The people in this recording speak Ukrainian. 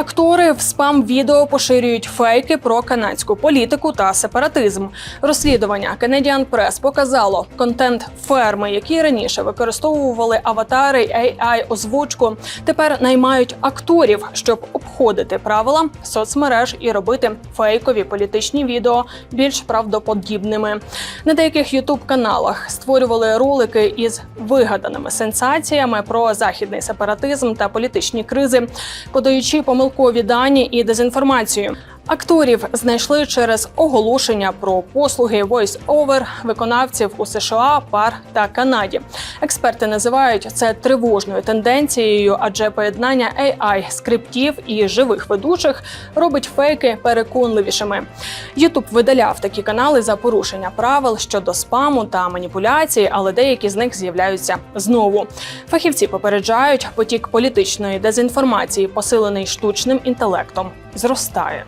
Актори в спам відео поширюють фейки про канадську політику та сепаратизм. Розслідування Canadian Press показало контент ферми, які раніше використовували аватари AI озвучку. Тепер наймають акторів, щоб обходити правила соцмереж і робити фейкові політичні відео більш правдоподібними. На деяких ютуб каналах створювали ролики із вигаданими сенсаціями про західний сепаратизм та політичні кризи, подаючи помилкові дані і дезінформацію. Акторів знайшли через оголошення про послуги voice-over виконавців у США, ПАР та Канаді. Експерти називають це тривожною тенденцією, адже поєднання AI, скриптів і живих ведучих робить фейки переконливішими. Ютуб видаляв такі канали за порушення правил щодо спаму та маніпуляції, але деякі з них з'являються знову. Фахівці попереджають, потік політичної дезінформації, посилений штучним інтелектом, зростає.